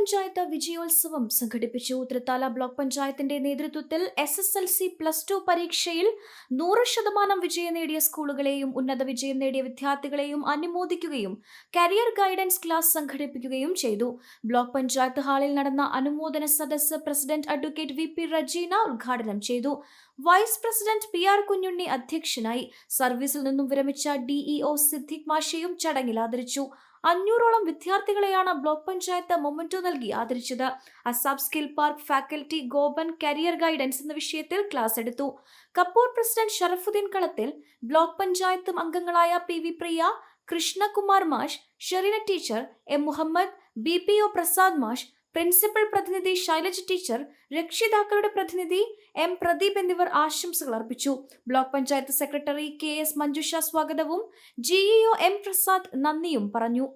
പഞ്ചായത്ത് വിജയോത്സവം സംഘടിപ്പിച്ചു. തൃത്താല ബ്ലോക്ക് പഞ്ചായത്തിന്റെ നേതൃത്വത്തിൽ S S L C plus two പരീക്ഷയിൽ നൂറ് ശതമാനം വിജയം നേടിയ സ്കൂളുകളെയും ഉന്നത വിജയം നേടിയ വിദ്യാർത്ഥികളെയും അനുമോദിക്കുകയും കരിയർ ഗൈഡൻസ് ക്ലാസ് സംഘടിപ്പിക്കുകയും ചെയ്തു. ബ്ലോക്ക് പഞ്ചായത്ത് ഹാളിൽ നടന്ന അനുമോദന സദസ്സ് president advocate V P Rajeena ഉദ്ഘാടനം ചെയ്തു. Vice president P R Kunjunni അധ്യക്ഷനായി. സർവീസിൽ നിന്നും വിരമിച്ച ഡിഇഒ സിദ്ദിഖ് മാഷയും ചടങ്ങിൽ ആദരിച്ചു. അഞ്ഞൂറോളം വിദ്യാർത്ഥികളെയാണ് ബ്ലോക്ക് പഞ്ചായത്ത് മൊമെന്റോ നൽകി ആദരിച്ചത്. ASAP skill park faculty Gopan career guidance എന്ന വിഷയത്തിൽ ക്ലാസ് എടുത്തു. കപ്പൂർ പ്രസിഡന്റ് ഷറഫുദ്ദീൻ കളത്തിൽ ബ്ലോക്ക് പഞ്ചായത്ത് അംഗങ്ങളായ പി വി പ്രിയ കൃഷ്ണകുമാർ മാഷ് Sherina teacher M Muhammad B P O Prasad മാഷ് പ്രിൻസിപ്പൽ പ്രതിനിധി ശൈലജ ടീച്ചർ രക്ഷിതാക്കളുടെ പ്രതിനിധി എം പ്രദീപ് എന്നിവർ ആശംസകൾ അർപ്പിച്ചു. Block panchayat secretary K S Manjusha സ്വാഗതവും ജിഇഒ എം പ്രസാദ് നന്ദിയും പറഞ്ഞു.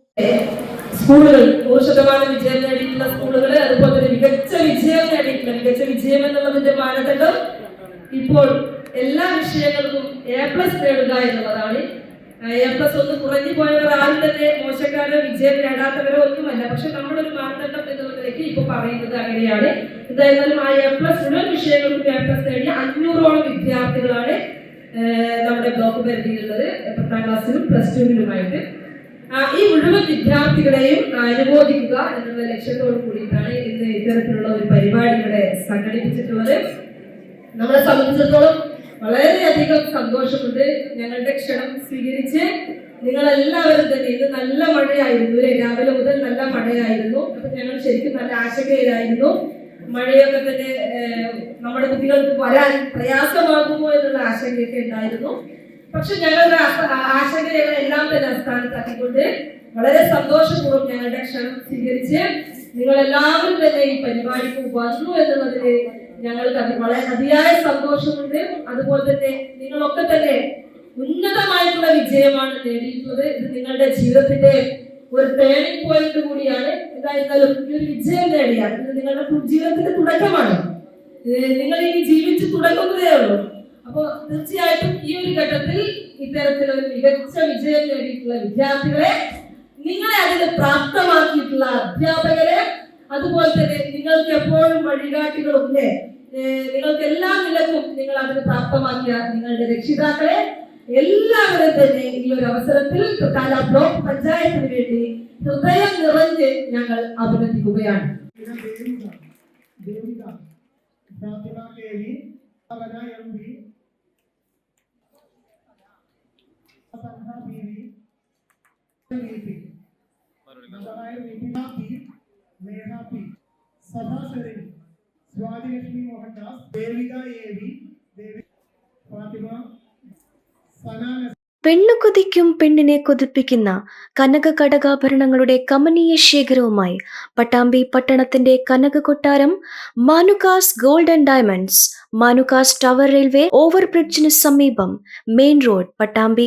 ഇപ്പോൾ എല്ലാ വിഷയങ്ങൾക്കും എ പ്ലസ് നേടുക എന്നുള്ളതാണ് എ പ്ലസ് ഒന്ന് കുറഞ്ഞു പോയവർ ആരും തന്നെ മോശക്കാരോ വിജയം നേടാത്തവരോ ഒന്നുമല്ല. പക്ഷെ നമ്മളൊരു മാനദണ്ഡം എന്നുള്ളതിലേക്ക് ഇപ്പൊ പറയുന്നത് അങ്ങനെയാണ്. എന്തായാലും ആ എം പ്ലസ് മുഴുവൻ വിഷയങ്ങൾക്കും എം പ്ലസ് നേടിയ അഞ്ഞൂറോളം വിദ്യാർത്ഥികളാണ് നമ്മുടെ ബ്ലോക്ക് പരിധിയിലുള്ളത്. പത്താം ക്ലാസ്സിലും പ്ലസ് ടുവിലുമായിട്ട് ഈ മുഴുവൻ വിദ്യാർത്ഥികളെയും അനുമോദിക്കുക എന്നുള്ള ലക്ഷ്യത്തോട് കൂടിയിട്ടാണ് ഇന്ന് ഇത്തരത്തിലുള്ള ഒരു പരിപാടി ഇവിടെ സംഘടിപ്പിച്ചിട്ടുള്ളത്. നമ്മളെ സംബന്ധിച്ചിടത്തോളം വളരെയധികം സന്തോഷമുണ്ട്. ഞങ്ങളുടെ ക്ഷണം സ്വീകരിച്ച് നിങ്ങൾ എല്ലാവരും തന്നെ ഇത് നല്ല മഴയായിരുന്നു അല്ലേ? രാവിലെ മുതൽ നല്ല മഴയായിരുന്നു. അപ്പൊ ഞങ്ങൾ ശരിക്കും നല്ല ആശങ്കയിലായിരുന്നു. മഴയൊക്കെ തന്നെ നമ്മുടെ കുട്ടികൾക്ക് വരാൻ പ്രയാസമാകുമോ എന്നുള്ള ആശങ്കയൊക്കെ ഉണ്ടായിരുന്നു. പക്ഷെ ഞങ്ങളുടെ ആശങ്ക ആശങ്കകളെ എല്ലാം തന്നെ അസ്ഥാനത്താക്കിക്കൊണ്ട് വളരെ സന്തോഷപൂർവം ഞങ്ങളുടെ ക്ഷണം സ്വീകരിച്ച് നിങ്ങൾ എല്ലാവരും തന്നെ ഈ പരിപാടിക്ക് വന്നു എന്നുള്ളതിൽ ഞങ്ങൾക്ക് അത് വളരെ അതിയായ സന്തോഷമുണ്ട്. അതുപോലെ തന്നെ നിങ്ങളൊക്കെ തന്നെ ഉന്നതമായിട്ടുള്ള വിജയമാണ് നേടിയിട്ടുള്ളത്. ഇത് നിങ്ങളുടെ ജീവിതത്തിന്റെ ഒരു ടേണിംഗ് പോയിന്റ് കൂടിയാണ്. എന്തായിരുന്നാലും ഈ ഒരു വിജയം നേടിയാൽ ഇത് നിങ്ങളുടെ ജീവിതത്തിന്റെ തുടക്കമാണ്. നിങ്ങൾ ഇനി ജീവിച്ച് തുടങ്ങുന്നതേ ഉള്ളൂ. അപ്പൊ തീർച്ചയായിട്ടും ഈ ഒരു ഘട്ടത്തിൽ ഇത്തരത്തിലൊരു മികച്ച വിജയം നേടിയിട്ടുള്ള വിദ്യാർത്ഥികളെ നിങ്ങളെ അതിന് പ്രാപ്തമാക്കിയിട്ടുള്ള അധ്യാപകരെ അതുപോലെ തന്നെ നിങ്ങൾക്ക് എപ്പോഴും വഴികാട്ടികളും ഇല്ലേ ഏഹ് നിങ്ങൾക്ക് എല്ലാ നിലക്കും നിങ്ങൾ അതിന് പ്രാപ്തമാക്കിയ നിങ്ങളുടെ രക്ഷിതാക്കളെ എല്ലാവരും തന്നെ ഈ ഒരു അവസരത്തിൽ തൃത്താല ബ്ലോക്ക് പഞ്ചായത്തിന് വേണ്ടി ഹൃദയം നിറഞ്ഞ് ഞങ്ങൾ അഭിനന്ദിക്കുകയാണ്. സഭാ സ്വാതിലക്ഷ്മി മോഹൻദാസ് ദേവിക എ ഫാത്തിമ സന പെണ്ണു കൊതിക്കും പെണ്ണിനെ കൊതിപ്പിക്കുന്ന കനക കടകാഭരണങ്ങളുടെ കമനീയ ശേഖരവുമായി പട്ടാമ്പി പട്ടണത്തിന്റെ കനക കൊട്ടാരം Manukas gold and diamonds Manukas tower railway ഓവർബ്രിഡ്ജിന് സമീപം മെയിൻ റോഡ് പട്ടാമ്പി